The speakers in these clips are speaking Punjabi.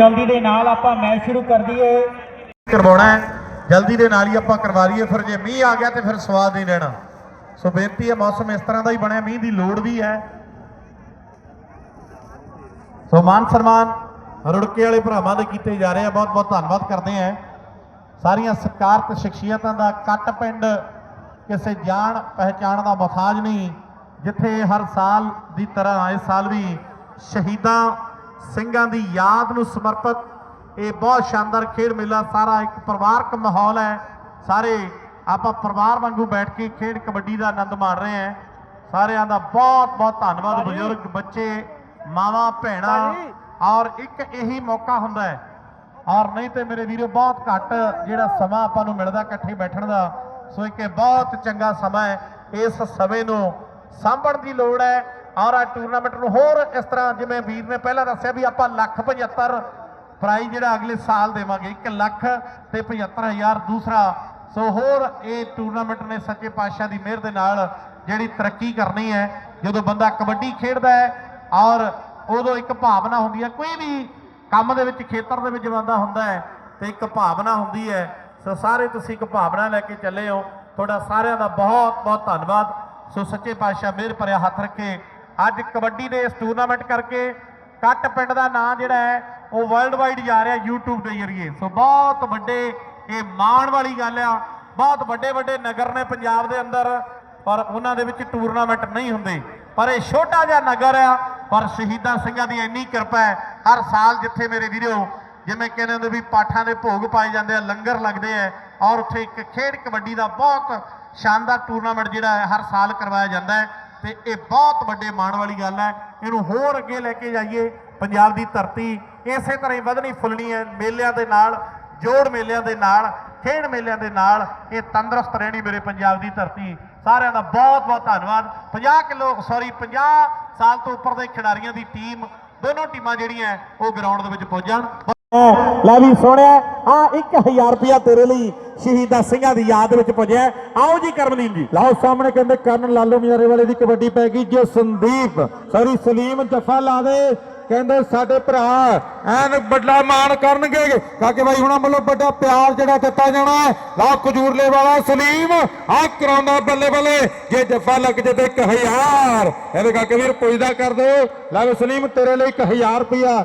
ਜਲਦੀ ਦੇ ਨਾਲ ਆਪਾਂ ਮੈਚ ਸ਼ੁਰੂ ਕਰ ਦਈਏ। ਕਰਵਾਉਣਾ ਹੈ। ਜਲਦੀ ਦੇ ਨਾਲ ਹੀ ਆਪਾਂ ਕਰਵਾ ਲਈਏ। ਫਿਰ ਜੇ ਮੀਂਹ ਆ ਗਿਆ ਤੇ ਫਿਰ ਸਵਾਦ ਨਹੀਂ ਲੈਣਾ। ਸੋ ਬੇਨਤੀ ਹੈ, ਮੌਸਮ ਇਸ ਤਰ੍ਹਾਂ ਦਾ ਹੀ ਬਣਿਆ। ਮੀਂਹ ਦੀ ਲੋੜ ਵੀ ਹੈ। ਸੋ ਮਾਨ ਸਨਮਾਨ ਰੁੜਕੇ ਵਾਲੇ ਭਰਾਵਾਂ ਦੇ ਕੀਤੇ ਜਾ ਰਹੇ ਆ। ਬਹੁਤ ਬਹੁਤ ਧੰਨਵਾਦ ਕਰਦੇ ਆ ਸਾਰੀਆਂ ਸਤਿਕਾਰਤ ਸ਼ਖਸੀਅਤਾਂ ਦਾ ਕੱਟ ਪਿੰਡ ਕਿਸੇ ਜਾਣ ਪਹਿਚਾਣ ਦਾ ਮੁਹਤਾਜ ਨਹੀਂ, ਜਿੱਥੇ ਹਰ ਸਾਲ ਦੀ ਤਰ੍ਹਾਂ, ਇਸ ਸਾਲ ਵੀ ਸ਼ਹੀਦਾਂ ਸਿੰਘਾਂ ਦੀ ਯਾਦ ਨੂੰ ਸਮਰਪਿਤ। ਇਹ ਬਹੁਤ ਸ਼ਾਨਦਾਰ ਖੇਡ ਮੇਲਾ ਸਾਰਾ ਇੱਕ ਪਰਿਵਾਰਕ ਮਾਹੌਲ ਹੈ। ਸਾਰੇ ਆਪਾਂ ਪਰਿਵਾਰ ਵਾਂਗੂ ਬੈਠ ਕੇ ਖੇਡ ਕਬੱਡੀ ਦਾ ਆਨੰਦ ਮਾਣ ਰਹੇ ਹਾਂ। ਸਾਰਿਆਂ ਦਾ ਬਹੁਤ ਬਹੁਤ ਧੰਨਵਾਦ ਬਜ਼ੁਰਗ ਬੱਚੇ ਮਾਵਾਂ ਭੈਣਾਂ। ਔਰ ਇੱਕ ਇਹੀ ਮੌਕਾ ਹੁੰਦਾ ਹੈ। ਔਰ ਨਹੀਂ ਤੇ ਮੇਰੇ ਵੀਰੋ ਬਹੁਤ ਘੱਟ ਜਿਹੜਾ ਸਮਾਂ ਆਪਾਂ ਨੂੰ ਮਿਲਦਾ ਇਕੱਠੇ ਬੈਠਣ ਦਾ ਸੋ ਇੱਕ ਬਹੁਤ ਚੰਗਾ ਸਮਾਂ ਹੈ। ਇਸ ਸਮੇਂ ਨੂੰ ਸਾਂਭਣ ਦੀ ਲੋੜ ਹੈ। ਔਰ ਆ ਟੂਰਨਾਮੈਂਟ ਨੂੰ ਹੋਰ ਇਸ ਤਰ੍ਹਾਂ ਜਿਵੇਂ ਵੀਰ ਨੇ ਪਹਿਲਾਂ ਦੱਸਿਆ ਵੀ ਆਪਾਂ ਲੱਖ 75 ਪ੍ਰਾਈਜ਼ ਜਿਹੜਾ ਅਗਲੇ ਸਾਲ ਦੇਵਾਂਗੇ 1 ਲੱਖ ਤੇ 75000 ਦੂਸਰਾ। ਸੋ ਹੋਰ ਇਹ ਟੂਰਨਾਮੈਂਟ ਨੇ ਸੱਚੇ ਪਾਤਸ਼ਾਹ ਦੀ ਮਿਹਰ ਦੇ ਨਾਲ ਜਿਹੜੀ ਤਰੱਕੀ ਕਰਨੀ ਹੈ, ਜਦੋਂ ਬੰਦਾ ਕਬੱਡੀ ਖੇਡਦਾ ਹੈ ਔਰ ਉਦੋਂ ਇੱਕ ਭਾਵਨਾ ਹੁੰਦੀ ਹੈ, ਕੋਈ ਵੀ ਕੰਮ ਦੇ ਵਿੱਚ, ਖੇਤਰ ਦੇ ਵਿੱਚ ਬੰਦਾ ਹੁੰਦਾ ਹੈ ਤੇ ਇੱਕ ਭਾਵਨਾ ਹੁੰਦੀ ਹੈ। ਸੋ ਸਾਰੇ ਤੁਸੀਂ ਇੱਕ ਭਾਵਨਾ ਲੈ ਕੇ ਚੱਲੇ ਹੋ। ਤੁਹਾਡਾ ਸਾਰਿਆਂ ਦਾ ਬਹੁਤ ਬਹੁਤ ਧੰਨਵਾਦ। ਸੋ ਸੱਚੇ ਪਾਤਸ਼ਾਹ ਮਿਹਰ ਭਰਿਆ ਹੱਥ ਰੱਖੇ। ਅੱਜ ਕਬੱਡੀ ਦੇ ਇਸ ਟੂਰਨਾਮੈਂਟ ਕਰਕੇ ਕੱਟ ਪਿੰਡ ਦਾ ਨਾਂ ਜਿਹੜਾ ਹੈ, ਉਹ ਵਰਲਡ ਵਾਈਡ ਜਾ ਰਿਹਾ YouTube ਦੇ ਜ਼ਰੀਏ। ਸੋ ਬਹੁਤ ਵੱਡੇ ਇਹ ਮਾਣ ਵਾਲੀ ਗੱਲ ਆ। ਬਹੁਤ ਵੱਡੇ ਵੱਡੇ ਨਗਰ ਨੇ ਪੰਜਾਬ ਦੇ ਅੰਦਰ, ਪਰ ਉਹਨਾਂ ਦੇ ਵਿੱਚ ਟੂਰਨਾਮੈਂਟ ਨਹੀਂ ਹੁੰਦੇ। ਪਰ ਇਹ ਛੋਟਾ ਜਿਹਾ ਨਗਰ ਆ, ਪਰ ਸ਼ਹੀਦਾਂ ਸਿੰਘਾਂ ਦੀ ਇੰਨੀ ਕਿਰਪਾ ਹੈ, ਹਰ ਸਾਲ ਜਿੱਥੇ ਮੇਰੇ ਵੀਰੋ, ਜਿਵੇਂ ਕਹਿੰਦੇ ਹੁੰਦੇ ਵੀ ਪਾਠਾਂ ਦੇ ਭੋਗ ਪਾਏ ਜਾਂਦੇ ਆ, ਲੰਗਰ ਲੱਗਦੇ ਆ, ਔਰ ਉੱਥੇ ਇੱਕ ਖੇਡ ਕਬੱਡੀ ਦਾ ਬਹੁਤ ਸ਼ਾਨਦਾਰ ਟੂਰਨਾਮੈਂਟ ਜਿਹੜਾ ਹੈ, ਹਰ ਸਾਲ ਕਰਵਾਇਆ ਜਾਂਦਾ ਹੈ। ਤੇ ਇਹ ਬਹੁਤ ਵੱਡੇ ਮਾਣ ਵਾਲੀ ਗੱਲ ਹੈ। ਇਹਨੂੰ ਹੋਰ ਅੱਗੇ ਲੈ ਕੇ ਜਾਈਏ। ਪੰਜਾਬ ਦੀ ਧਰਤੀ ਇਸੇ ਤਰ੍ਹਾਂ ਹੀ ਵਧਣੀ ਫੁੱਲਣੀ ਹੈ। ਮੇਲਿਆਂ ਦੇ ਨਾਲ, ਜੋੜ ਮੇਲਿਆਂ ਦੇ ਨਾਲ, ਖੇਡ ਮੇਲਿਆਂ ਦੇ ਨਾਲ ਇਹ ਤੰਦਰੁਸਤ ਰਹਿਣੀ ਮੇਰੇ ਪੰਜਾਬ ਦੀ ਧਰਤੀ। ਸਾਰਿਆਂ ਦਾ ਬਹੁਤ ਬਹੁਤ ਧੰਨਵਾਦ। 50 ਕਿਲੋ ਸੌਰੀ 50 ਸਾਲ ਤੋਂ ਉੱਪਰ ਦੇ ਖਿਡਾਰੀਆਂ ਦੀ ਟੀਮ, ਦੋਨੋਂ ਟੀਮਾਂ ਜਿਹੜੀਆਂ ਉਹ ਗਰਾਊਂਡ ਦੇ ਵਿੱਚ ਪਹੁੰਚਣ ਲੈ ਵੀ ਸੋਹਣਿਆ ਆ 1000 ਰੁਪਿਆ ਤੇਰੇ ਲਈ। ਸ਼ਹੀਦਾਂ ਸਿੰਘਾਂ ਦੀ ਯਾਦ ਵਿੱਚ ਪੁੱਜਿਆ ਆਓ ਜੀ ਕਰਮਲੀਨ ਜੀ। ਲਓ ਸਾਹਮਣੇ ਕਹਿੰਦੇ, ਕਰਨ ਲਾਲੋ ਮਿਆਰੇ ਵਾਲੇ ਦੀ ਕਬੱਡੀ ਪੈ ਗਈ, ਜੋ ਸੰਦੀਪ, ਸੌਰੀ ਸਲੀਮ ਜਫਾ ਲਾ ਦੇ। ਕਹਿੰਦੇ, ਸਾਡੇ ਭਰਾ ਐਨ ਵੱਡਾ ਮਾਣ ਕਰਨਗੇ। ਕਾਕੇ ਬਾਈ ਹੁਣਾਂ ਵੱਲੋਂ ਵੱਡਾ ਪਿਆਰ ਜਿਹੜਾ ਦਿੱਤਾ ਜਾਣਾ ਹੈ। ਲਓ ਕਜੂਰਲੇ ਵਾਲਾ ਸਲੀਮ ਆ ਕਰਾਉਂਦਾ ਬੱਲੇ ਬੱਲੇ। ਜੇ ਜੱਫਾ ਲੱਗ ਜੇ ਤੇ 1000 ਇਹਦੇ ਕਾਕੇ ਵੀਰ ਪੁੱਜਦਾ ਕਰ ਦੋ ਲਾ ਸਲੀਮ, ਤੇਰੇ ਲਈ 1000 ਰੁਪਇਆ।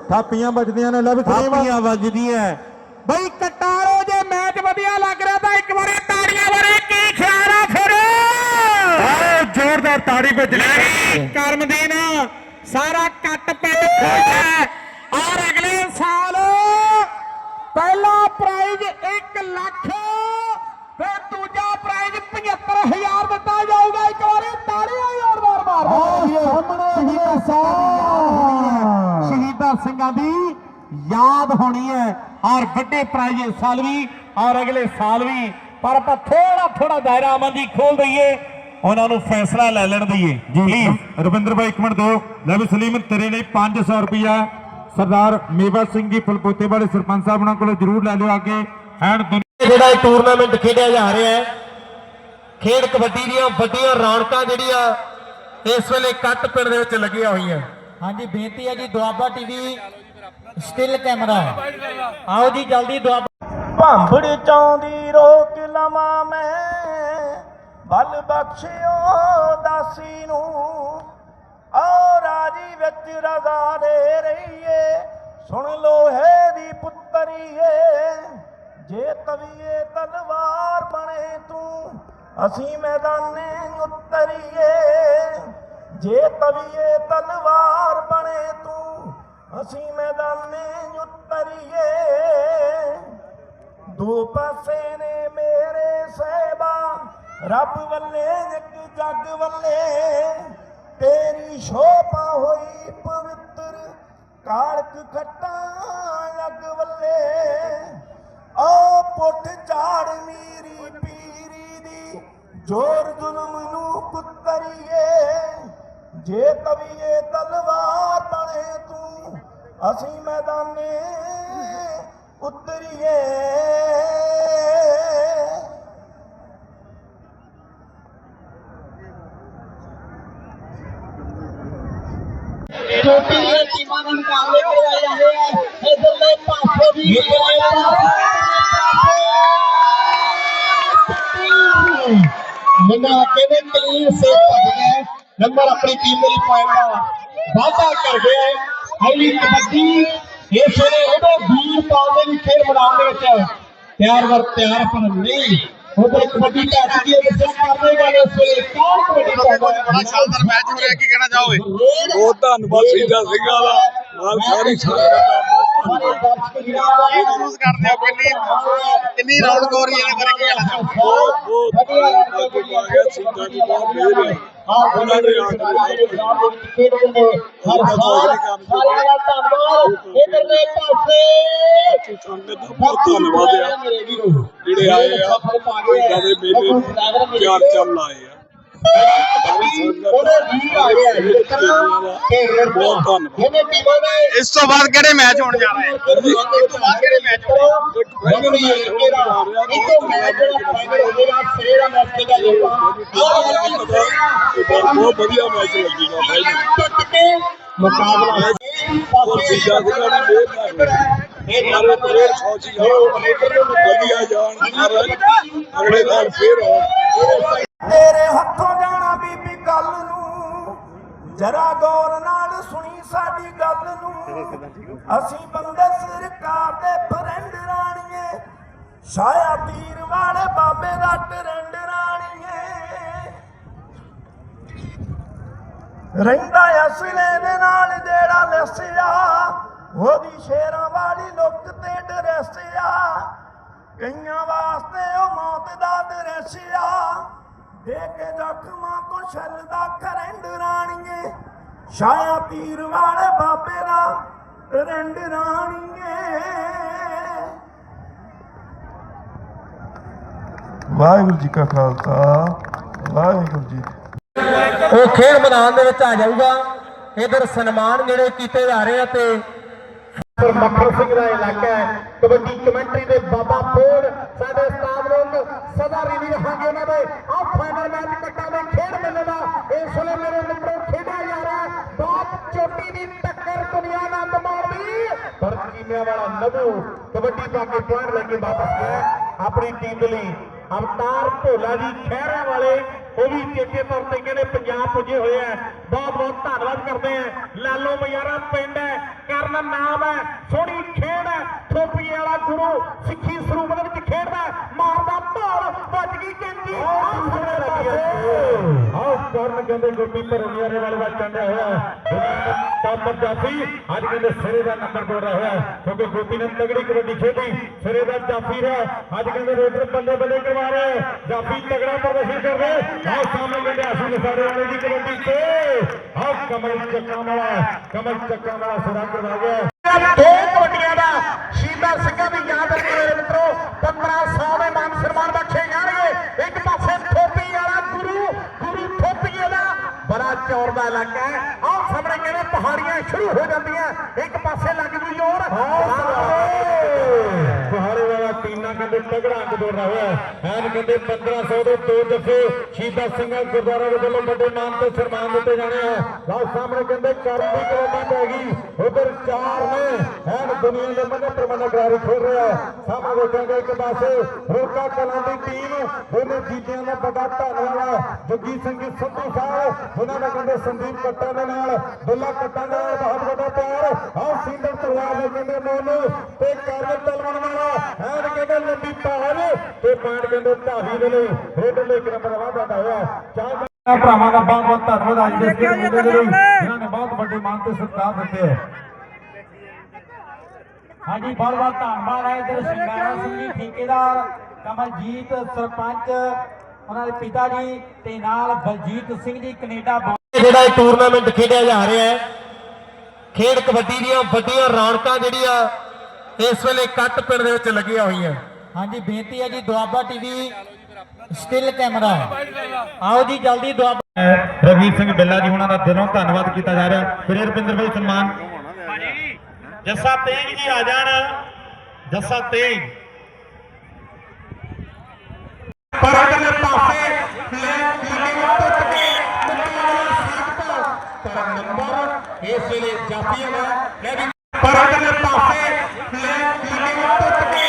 ਥਾਪੀਆਂ ਵੱਜਦੀਆਂ ਨੇ ਲੈ ਵੀ ਸਲੀਮ ਥਾਪੀਆਂ ਵੱਜਦੀਆਂ ਬਈ ਕਟਾਰੋ ਜੇ ਮੈਚ ਵਧੀਆ ਲੱਗ ਰਿਹਾ ਤਾਂ ਇੱਕ ਵਾਰੀ ਤਾੜੀਆਂ ਵਾਰੇ ਕੀ ਖਿਆਲ ਆ ਫਿਰ? ਆਓ ਜ਼ੋਰਦਾਰ ਤਾੜੀ ਵੱਜਣੀ ਕਰਮਦੀਨ ਸਾਰਾ ਕੱਟ ਪਿੰਡ ਔਰ ਅਗਲੇ ਸਾਲ ਪਹਿਲਾ ਪ੍ਰਾਈਜ਼ 1 ਲੱਖ ਫਿਰ ਦੂਜਾ ਪ੍ਰਾਈਜ਼ 75000 ਦਿੱਤਾ ਜਾਊਗਾ। ਇੱਕ ਵਾਰੀ ਤਾੜੀਆਂ ਜ਼ੋਰਦਾਰ ਮਾਰੋ ਸ਼ਹੀਦਾਂ ਸਿੰਘ ਸ਼ਹੀਦਾਂ ਸਿੰਘਾਂ ਦੀ ਯਾਦ ਹੋਣੀ ਹੈ। ਔਰ ਵੱਡੇ ਪ੍ਰਾਈਜ਼ ਇਸ ਸਾਲ ਵੀ ਔਰ ਅਗਲੇ ਸਾਲ ਵੀ। ਪਰ ਆਪਾਂ ਥੋੜਾ ਥੋੜਾ ਦਾਇਰਾ ਅਮਨ ਦੀ ਖੋਲ ਦਈਏ। ਉਹਨਾਂ ਨੂੰ ਫੈਸਲਾ ਲੈ ਲੈਣ ਦਈਏ। ਜੀ ਰਵਿੰਦਰ ਭਾਈ ਇੱਕ ਮਿੰਟ ਦਿਓ। ਲੈ ਵੀ ਸਲੀਮ ਤੇਰੇ ਲਈ 500 ਰੁਪਿਆ ਸਰਦਾਰ ਮੇਵਾ ਸਿੰਘ ਜੀ ਫਲਪੋਤੇ ਵਾਲੇ ਸਰਪੰਚ ਸਾਹਿਬ ਉਹਨਾਂ ਕੋਲੋਂ ਜਰੂਰ ਲੈ ਲਿਓ ਅੱਗੇ ਐਂਡ ਦੁਨੀਆ ਜਿਹੜਾ ਇਹ ਟੂਰਨਾਮੈਂਟ ਖੇਡਿਆ ਜਾ ਰਿਹਾ ਹੈ ਖੇਡ ਕਬੱਡੀ ਦੀਆਂ ਵੱਡੀਆਂ ਰੌਣਕਾਂ ਜਿਹੜੀਆਂ ਇਸ ਵੇਲੇ ਕੱਟ ਪਿੰਡ ਦੇ ਵਿੱਚ ਲੱਗੀਆਂ ਹੋਈਆਂ। ਹਾਂਜੀ, ਬੇਨਤੀ ਹੈ ਜੀ, ਦੁਆਬਾ ਟੀਵੀ ਸਟਿਲ ਕੈਮਰਾ ਆਓ ਜੀ, ਜਲਦੀ ਦੁਆਬਾ ਭਾਂਬੜ ਚਾਉਂਦੀ ਰੋਕ ਲਵਾਂ ਮੈਂ, ਬਲ ਬਖਸ਼ਿਓ ਦਾਸੀ ਨੂੰ। ਔ ਰਾਜੀ ਵਿੱਚ ਰਜ਼ਾ ਦੇ ਰਹੀਏ, ਸੁਣ ਲੋਹੇ ਦੀ ਪੁੱਤਰੀਏ। ਜੇ ਤਵੀਏ ਤਲਵਾਰ ਬਣੇ ਤੂੰ, ਅਸੀਂ ਮੈਦਾਨੇ ਉਤਰੀਏ। ਜੇ ਤਵੀਏ ਤਲਵਾਰ ਬਣੇ ਤੂੰ, ਅਸੀਂ ਮੈਦਾਨੇ ਉਤਰੀਏ। ਦੋ ਪਾਸੇ ਨੇ ਮੇਰੇ ਸਹਿਬਾ, ਰੱਬ ਵੱਲੇ ਇੱਕ ਜੱਗ ਵੱਲੇ। ਤੇਰੀ ਸ਼ੋਭਾ ਹੋਈ ਪਵਿੱਤਰ, ਕਾਲਕ ਖੱਟਾਂ ਅੱਗ ਵੱਲੇ। ਬੱਲੇ ਆ ਪੁੱਠ ਝਾੜ ਮੀਰੀ ਪੀਰੀ ਦੀ, ਜੋਰ ਜ਼ੁਲਮ ਨੂੰ ਕੁੱਤਰੀਏ। ਜੇ ਤਵੀਏ ਤਲਵਾਰ ਬਣੇ ਤੂੰ ਅਸੀਂ ਮੈਦਾਨੇ ਉਤਰੀਏ। ਛੋਟੀ ਜਿਹੀ ਟੀਮਾਂ ਦੇ ਮੁਕਾਬਲੇ ਕਰਵਾਏ ਜਾਂਦੇ ਆ। ਇਧਰਲੇ ਪਾਸੇ ਵੀ ਮਨਾ ਕਹਿੰਦੇ ਟੀਮ ਸੇ ਭੱਜਿਆ ਨੰਬਰ ਆਪਣੀ ਟੀਮ ਲਈ ਪੁਆਇੰਟ ਦਾ ਵਾਅਦਾ ਕਰ ਗਿਆ ਹੈ ਹਾਈਲੀ ਕਬੱਡੀ ਇਸ ਵੇਲੇ ਉਹਦੇ ਵੀਰ ਪਾਉਂਦੇ ਦੀ ਖੇਡ ਮੈਦਾਨ ਦੇ ਵਿੱਚ ਤਿਆਰ ਵਰ ਤਿਆਰ ਪਰ ਨਹੀਂ ਉਧਰ ਕਬੱਡੀ ਦਾ ਅੱਗੇ ਵਿਸ਼ਾ ਕਰਨੇ ਵਾਲੇ ਇਸ ਵੇਲੇ ਕੌਣ ਕਬੱਡੀ ਪਾਉਂਦਾ ਹੈ ਬੜਾ ਸ਼ਾਨਦਾਰ ਮੈਚ ਹੋ ਰਿਹਾ ਕੀ ਕਹਿਣਾ ਚਾਹੋਗੇ ਬਹੁਤ ਧੰਨਵਾਦ ਸੀਦਾ ਸਿੰਘਾਂ ਦਾ ਨਾਲ ਸਾਰੀ ਸੰਗਤ ਦਾ ਇਹ ਮਹਿਸੂਸ ਕਰਦੇ ਹੋ ਕਿੰਨੀ ਕਿੰਨੀ ਰਾਉਂਡ ਹੋ ਰਹੀ ਹੈ ਇਹਦੇ ਬਾਰੇ ਕੀ ਕਹਿਣਾ ਚਾਹੋਗੇ ਬਹੁਤ ਬਹੁਤ ਧੰਨਵਾਦ ਆ ਗਿਆ ਸੀਦਾ ਜੀ ਬਹੁਤ ਮਿਹਰ ਹੈ ਉਹਨਾਂ ਦੇ ਆਦਮੀ ਖੇਡਦੇ ਨੇ ਹਰ ਸਾਲ ਸਾਰਿਆਂ ਦਾ ਧੰਨਵਾਦ। ਇਧਰਲੇ ਪਾਸੇ। ਸੰਗਤ ਦਾ ਬਹੁਤ ਧੰਨਵਾਦ ਆ। ਜਿਹੜੇ ਆਏ ਆ ਇਦਾਂ ਦੇ ਮੇਲੇ ਪਿਆਰ ਚੱਲ ਆਏ ਆ। ਇਸ ਤਰ੍ਹਾਂ ਕਿ ਬਹੁਤ ਧੰਨਵਾਦ ਇਹਨੇ ਟੀਮਾਂ ਨੇ ਇਸ ਤੋਂ ਬਾਅਦ ਕਿਹੜੇ ਮੈਚ ਹੋਣ ਜਾ ਰਹੇ ਆ ਇਸ ਤੋਂ ਬਾਅਦ ਕਿਹੜੇ ਮੈਚ ਹੋਣੇ ਇੱਕੋ ਮੈਚ ਜਿਹੜਾ ਫਾਈਨਲ ਹੋ ਜਾਏਗਾ ਸਿਰੇ ਦਾ ਮੈਚ ਖੇਡਿਆ ਜਾਏਗਾ ਬਹੁਤ ਵਧੀਆ ਮੈਚ ਲੱਗੇਗਾ ਭਾਈ ਟੁੱਟ ਕੇ ਮੁਕਾਬਲਾ ਹੋਰ ਸੀਦਾ ਸਿੰਘਾਂ ਦੀ ਮਿਹਰ ਨਾਲ ਸਾਰੇ ਪਰੇ ਸੌਚੀ ਵਧੀਆ ਜਾਣ ਮਹਾਰਾਜ ਅਗਲੇ ਸਾਲ ਫੇਰ ਆਉਣ ਤੇਰੇ ਹੱਥੋਂ ਜਾਣਾ ਬੀਬੀ ਗੱਲ ਨੂੰ। ਜਰਾ ਗੌਰ ਨਾਲ ਸੁਣੀ ਸਾਡੀ ਗੱਲ ਨੂੰ। ਅਸੀਂ ਬੰਦੇ ਸਰਕਾਰ ਦੇ ਫਰੈਂਡ ਰਾਣੀਏ। ਛਾਇਆ ਤੀਰ ਵਾਲੇ ਬਾਬੇ ਦਾ ਟਰੈਂਡ ਰਾਣੀਏ। ਰਹਿੰਦਾ ਅਸਲੇ ਦੇ ਨਾਲ ਜਿਹੜਾ ਲਿਸਿਆ ਉਹਦੀ ਸ਼ੇਰਾਂ ਵਾਲੀ ਲੁੱਕ ਤੇ ਡਰਸਿਆ। ਕਈਆਂ ਵਾਸਤੇ ਉਹ ਮੌਤ ਦਾ ਦਰਸਿਆ। ਦੇ ਕੇ ਜ਼ਖਮਾਂ ਕੋ ਛੱਲਦਾ ਕਰੰਡ ਰਾਣੀਏ ਛਾਇਆ ਤੀਰ ਵਾਲੇ ਬਾਬੇ ਦਾ ਰੰਡ ਰਾਣੀਏ। ਵਾਹਿਗੁਰੂ ਜੀ ਕਾ ਖਾਲਸਾ ਵਾਹਿਗੁਰੂ ਜੀ ਉਹ ਖੇਡ ਮੈਦਾਨ ਦੇ ਵਿੱਚ ਆ ਜਾਊਗਾ। ਇਧਰ ਸਨਮਾਨ ਜਿਹੜੇ ਕੀਤੇ ਜਾ ਰਹੇ ਆ ਤੇ ਪਰ ਮੱਖਣ ਸਿੰਘ ਦਾ ਇਲਾਕਾ ਹੈ। ਕਬੱਡੀ ਕਮੈਂਟਰੀ ਦੇ ਬਾਬਾ ਫੋੜ ਸਾਡੇ ਸਟਾਫ ਨੂੰ ਸਦਾ ਰਿਣੀ ਰਹਾਂਗੇ ਉਹਨਾਂ ਦੇ ਆਹ ਫਾਈਨਲ ਮੈਚ ਕੱਟਾ ਦੇ ਖੇਡ ਮੇਲੇ ਦਾ ਇਸ ਵੇਲੇ ਮੇਰੇ ਮਿੱਤਰੋ ਖੇਡਿਆ ਜਾ ਰਿਹਾ ਹੈ। ਚੋਟੀ ਦੀ ਟੱਕਰ ਦੁਨੀਆ ਆਨੰਦ ਮਾਰਦੀ ਪਰ ਚੀਮਿਆਂ ਵਾਲਾ ਨਵੂ ਕਬੱਡੀ ਪਾ ਕੇ ਪੁਆਇੰਟ ਲੈ ਕੇ ਵਾਪਸ ਗਿਆ ਆਪਣੀ ਟੀਮ ਦੇ ਲਈ ਅਵਤਾਰ ਭੋਲਾ ਜੀ ਖਹਿਰਾ ਵਾਲੇ, ਉਹ ਵੀ ਚੇਤੇ ਤੌਰ ਤੇ ਕਹਿੰਦੇ ਪੰਜਾਬ ਪੁੱਜੇ ਹੋਏ ਆ ਬਹੁਤ ਬਹੁਤ ਧੰਨਵਾਦ ਕਰਦੇ ਆ ਲਾਲੋ ਮਯਾਰਾ ਪਿੰਡ ਹੈ। ਕਰਨ ਨਾਮ ਹੈ। ਸੋਹਣੀ ਖੇਡ ਹੈ। ਥੋਪੀਏ ਵਾਲਾ ਗੁਰੂ ਸਿੱਖੀ ਸਰੂਪ ਦੇ ਵਿੱਚ ਖੇਡਦਾ ਮਾਰਦਾ ਭਾਲ ਵੱਜ ਗਈ ਕੈਂਚੀ। ਆਹ ਕਰਨ ਕਹਿੰਦੇ ਗੋਪੀ ਪਰੋਨੀਆਰੇ ਵਾਲੇ ਦਾ ਚੰਡਿਆ ਹੋਇਆ। ਕੰਮ ਜਾਫੀ ਅੱਜ ਕਹਿੰਦੇ ਸਿਰੇ ਦਾ ਨੰਬਰ ਤੋੜ ਰਿਹਾ ਹੋਇਆ। ਕਿਉਂਕਿ ਗੋਪੀ ਨੇ ਤਗੜੀ ਕਬੱਡੀ ਖੇਡੀ। ਸਿਰੇ ਦਾ ਜਾਫੀ ਹੈ ਅੱਜ ਕਹਿੰਦੇ ਰੇਡਰ ਬੱਲੇ ਬੱਲੇ ਕਰਵਾ ਰਹੇ ਜਾਫੀ ਤਗੜਾ ਪ੍ਰਦਰਸ਼ਨ ਕਰ ਰਹੇ ਆਹ ਸਾਹਮਣੇ ਕਹਿੰਦੇ ਆਸੂ ਨਸਾਰੇ ਵਾਲੇ ਦੀ ਕਬੱਡੀ ਤੇ ਆਹ ਕਮਲ ਚੱਕਾਂ ਵਾਲਾ ਕਮਲ ਚੱਕਾਂ ਵਾਲਾ ਸਿਰਾ ਕਰਵਾ ਗਿਆ ਦੋ ਕਬੱਡੀਆਂ ਦਾ ਸ਼ੀਦਾ ਸਿੰਘਾਂ ਦੀ ਯਾਦ ਰੱਖੋ ਮੇਰੇ ਮਿੱਤਰੋ 1500 ਦੇ ਮਾਨ ਸਨਮਾਨ ਬਖਸ਼ੇ ਜਾਣਗੇ। ਇੱਕ ਪਾਸੇ ਥੋਪੀ ਵਾਲਾ ਗੁਰੂ ਗੁਰੂ ਥੋਪੀਏ ਦਾ ਬੜਾ ਚੌਰ ਦਾ ਇਲਾਕਾ ਹੈ। ਆਹ ਸਾਹਮਣੇ ਕਹਿੰਦੇ ਪਹਾੜੀਆਂ ਸ਼ੁਰੂ ਹੋ ਜਾਂਦੀਆਂ। ਇੱਕ ਪਾਸੇ ਲੱਗ ਗਈ ਜ਼ੋਰ। ਕਹਿੰਦੇ ਤਗੜਾ ਅੰਗ ਦੌੜ ਹੋਇਆ ਐਨ ਕਹਿੰਦੇ 1500 ਦੇ ਦੋ ਜੱਫੇ ਸ਼ਹੀਦਾਂ ਸਿੰਘਾਂ ਗੁਰਦੁਆਰਾ ਦੇ ਵੱਲੋਂ ਵੱਡੇ ਨਾਮ ਤੇ ਸਨਮਾਨ ਦਿੱਤੇ ਜਾਣੇ ਆ। ਲਓ, ਸਾਹਮਣੇ ਕਹਿੰਦੇ ਕਰਨ ਦੀ ਕਬੱਡੀ ਪੈ ਗਈ। ਉਧਰ ਚਾਰ ਨੇ ਐਨ ਦੁਨੀਆ ਦੇ ਮਨ ਪ੍ਰਮਨ ਗਰਾਰੀ ਖੇਡ ਰਿਹਾ ਸਾਹਮਣੇ ਦੇਖਾਂਗੇ ਇੱਕ ਪਾਸੇ ਰੋਕਾ ਕਲਾਂ ਦੀ ਟੀਮ ਉਹਨੇ ਜੀਤਿਆਂ ਦਾ ਵੱਡਾ ਧੰਨਵਾਦ ਆ। ਸਿੰਘ ਜੀ ਸੰਧੂ ਸਾਹਿਬ ਉਹਨਾਂ ਦਾ ਕਹਿੰਦੇ ਸੰਦੀਪ ਕੱਟਾਂ ਦੇ ਨਾਲ ਦੁੱਲਾ ਕੱਟਾਂ ਦਾ ਬਹੁਤ ਵੱਡਾ ਪਿਆਰ। ਆਹ ਸਿੰਦਰ ਤਲਵਾਰ ਦੇ ਕਹਿੰਦੇ ਮੋਨੂ ਤੇ ਕਰਨ ਤਲਵਣ ਵਾਲਾ, ਐਨ ਕਹਿੰਦੇ ਲੰਬੀ ਪਹਾੜ ਤੇ ਪਾਣ ਕਹਿੰਦੇ ਢਾਹੀ ਦੇ ਲਈ। ਰੇਡਰ ਲਈ ਇੱਕ ਨੰਬਰ ਵਾਧਾ ਹੋਇਆ। ਚਾਹ ਭਰਾਵਾਂ ਦਾ ਬਹੁਤ ਬਹੁਤ ਧੰਨਵਾਦ। ਅੱਜ ਦੇ ਇਸ ਮੁੰਡੇ ਦੇ ਲਈ ਜਿਨ੍ਹਾਂ ਨੇ ਬਹੁਤ ਵੱਡੇ ਮਾਨ ਤੇ ਸਤਿਕਾਰ ਦਿੱਤੇ ਹੈ। ਹਾਂਜੀ ਬਹੁਤ ਬਹੁਤ ਧੰਨਵਾਦ ਹੈ। ਇਧਰ ਸ਼ਿੰਗਾਰਾ ਸਿੰਘ ਜੀ ਠੇਕੇਦਾਰ ਕਮਲਜੀਤ ਸਰਪੰਚ ਉਹਨਾਂ ਦੇ ਪਿਤਾ ਜੀ ਤੇ ਨਾਲ ਬਲਜੀਤ ਸਿੰਘ ਜੀ ਕੈਨੇਡਾ ਜਿਹੜਾ ਇਹ ਟੂਰਨਾਮੈਂਟ ਖੇਡਿਆ ਜਾ ਰਿਹਾ ਹੈ ਖੇਡ ਕਬੱਡੀ ਦੀਆਂ ਵੱਡੀਆਂ ਰੌਣਕਾਂ ਜਿਹੜੀਆਂ ਇਸ ਵੇਲੇ ਕੱਟ ਪਿੰਡ ਦੇ ਵਿੱਚ ਲੱਗੀਆਂ ਹੋਈਆਂ। ਹਾਂਜੀ ਬੇਨਤੀ ਹੈ ਜੀ ਦੁਆਬਾ ਟੀਵੀ ਸਟਿਲ ਕੈਮਰਾ ਆਓ ਜੀ ਜਲਦੀ ਦੁਆਬਾ। ਰਵੀਰ ਸਿੰਘ ਬਿੱਲਾ ਜੀ ਉਹਨਾਂ ਦਾ ਦਿਲੋਂ ਧੰਨਵਾਦ ਕੀਤਾ ਜਾ ਰਿਹਾ। ਫਿਰ ਰੁਪਿੰਦਰ ਭਾਈ ਸਨਮਾਨ। ਜੱਸਾ ਤੇਗ ਜੀ ਆ ਜਾਣ। ਜੱਸਾ ਤੇਗ। ਪਰ ਅਗਲੇ ਪਾਸੇ ਲੈ ਲੱਗੇ ਟੁੱਟ ਕੇ ਪਰ ਨੰਬਰ ਇਸ ਵੇਲੇ ਜਾਫੀਆਂ ਦਾ ਲੈ ਵੀ ਪਰ ਅਗਲੇ ਪਾਸੇ ਲੈ ਲੱਗੇ ਟੁੱਟ ਕੇ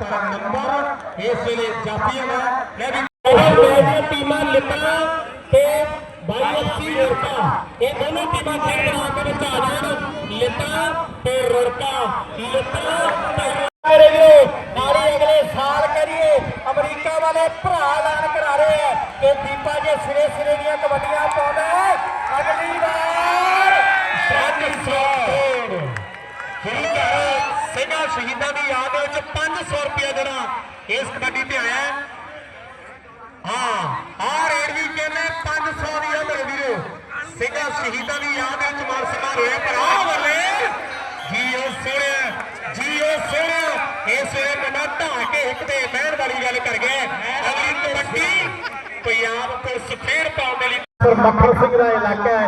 ਪਰ ਨੰਬਰ ਇਸ ਵੇਲੇ ਵੀ ਦੋਵੇਂ ਟੀਮਾਂ ਲਿਟਾ ਤੇ ਬਾਈ ਅੱਸੀ ਇਹ ਦੋਨੋਂ ਟੀਮਾਂ ਖੇਡ ਬਣਾ ਕੇ ਵਿੱਚ ਆ ਜਾਣ ਲਿਟਾ ਤੇ ਰੁਰਕਾ ਲਿਟਾ ਤੇ ਰੁਰਕਾ ਨਾਲੇ ਅਗਲੇ ਸਾਲ ਕਰੀਏ ਅਮਰੀਕਾ ਵਾਲੇ ਭਰਾ ਐਲਾਨ ਕਰਾ ਰਹੇ ਆ ਕਿ ਦੀਪਾ ਜੇ ਸਿਰੇ ਸਿਰੇ ਦੀਆਂ ਕਬੱਡੀਆਂ ਪਾਉਂਦਾ ਅਗਲੀ ਵਾਰ 500 ਠੀਕ ਸਿੰਘਾਂ ਸ਼ਹੀਦਾਂ ਦੀ ਯਾਦ ਵਿੱਚ 500 ਰੁਪਏ ਦੇਣਾ ਇਸ ਕਬੱਡੀ ਤੇ ਆਇਆ ਹਾਂ। ਆ ਰੇਡ ਵੀ ਕਹਿੰਦੇ 500 ਦੀ ਉਮਰ ਵੀਰੋ। ਸਿੰਘਾਂ ਸ਼ਹੀਦਾਂ ਦੀ ਯਾਦ ਵਿੱਚ ਮਾਰ ਸਮਾਰ ਹੋਇਆ ਪਰ ਬੱਲੇ। ਜੀ ਉਹ ਸੋਹਣਿਆ ਜੀ ਉਹ ਸੋਹਣਿਆ ਇਸ ਵੇਲੇ ਬੰਦਾ ਢਾ ਕੇ ਇੱਕ ਤੇ ਬਹਿਣ ਵਾਲੀ ਗੱਲ ਕਰ ਗਿਆ ਅਗਲੀ ਕਬੱਡੀ ਪੰਜਾਬ ਪੁਲਿਸ ਫੇਰ ਪਾਉਣ ਦੇ ਲਈ ਪਰ ਸਿੰਘ ਦਾ ਇਲਾਕਾ ਹੈ।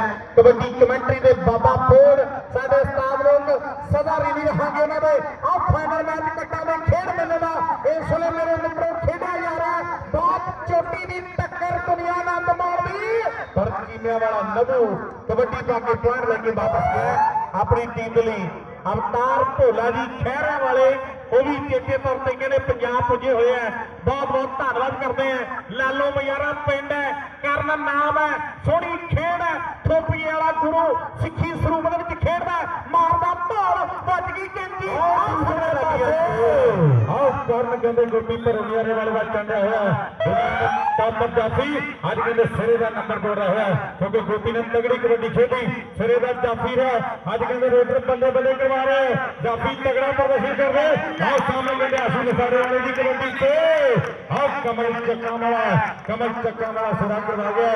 ਮਾਣਦੀ ਚੀਮਿਆਂ ਵਾਲਾ ਨਭੂ ਕਬੱਡੀ ਪਾ ਕੇ ਪੁਆਇੰਟ ਲੈ ਕੇ ਵਾਪਸ ਗਿਆ। ਆਪਣੀ ਟੀਮ ਦੇ ਲਈ ਅਵਤਾਰ ਭੋਲਾ ਜੀ ਖਹਿਰਾ ਵਾਲੇ, ਉਹ ਵੀ ਚੇਤੇ ਤੌਰ ਤੇ ਕਹਿੰਦੇ ਪੰਜਾਬ ਪੁੱਜੇ ਹੋਏ ਆ। ਬਹੁਤ ਬਹੁਤ ਧੰਨਵਾਦ ਕਰਦੇ ਆ। ਲਾਲੋ ਮਯਾਰਾ ਪਿੰਡ ਹੈ, ਕਰਨ ਨਾਮ ਹੈ, ਸੋਹਣੀ ਖੇਡ ਹੈ, ਥੋਪੀਏ ਵਾਲਾ ਗੁਰੂ ਸਿੱਖੀ ਸਰੂਪ ਦੇ ਵਿੱਚ ਖੇਡਦਾ। ਮਾਰਦਾ ਭਾਲ, ਵੱਜ ਗਈ ਕੈਂਚੀ। ਆਹ ਕਰਨ ਕਹਿੰਦੇ ਗੁਰਮੀ ਪਰੋਨੀਆਰੇ ਵਾਲੇ ਵੱਲ ਚੰਡਿਆ ਹੋਇਆ। ਕੰਮ ਜਾਫੀ ਅੱਜ ਕਹਿੰਦੇ ਸਿਰੇ ਦਾ ਨੰਬਰ ਤੋੜ ਰਿਹਾ ਹੋਇਆ ਕਿਉਂਕਿ ਗੋਪੀ ਨੇ ਤਗੜੀ ਕਬੱਡੀ ਖੇਡੀ, ਸਿਰੇ ਦਾ ਜਾਫੀ ਰਿਹਾ ਅੱਜ ਕਹਿੰਦੇ ਰੇਡਰ ਬੰਦੇ ਬੱਲੇ ਕਰਵਾ ਰਹੇ ਜਾਫੀ ਤਗੜਾ ਪ੍ਰਦਰਸ਼ਨ ਕਰ ਰਹੇ ਆਹ ਸਾਹਮਣੇ ਕਹਿੰਦੇ ਆਸੂ ਨਸਾਰੇ ਵਾਲੇ ਦੀ ਕਬੱਡੀ ਤੇ। ਆਹ ਕਮਲ ਚੱਕਾਂ ਵਾਲਾ, ਕਮਲ ਚੱਕਾਂ ਵਾਲਾ ਸਿਰਾ ਕਰਵਾ ਗਿਆ।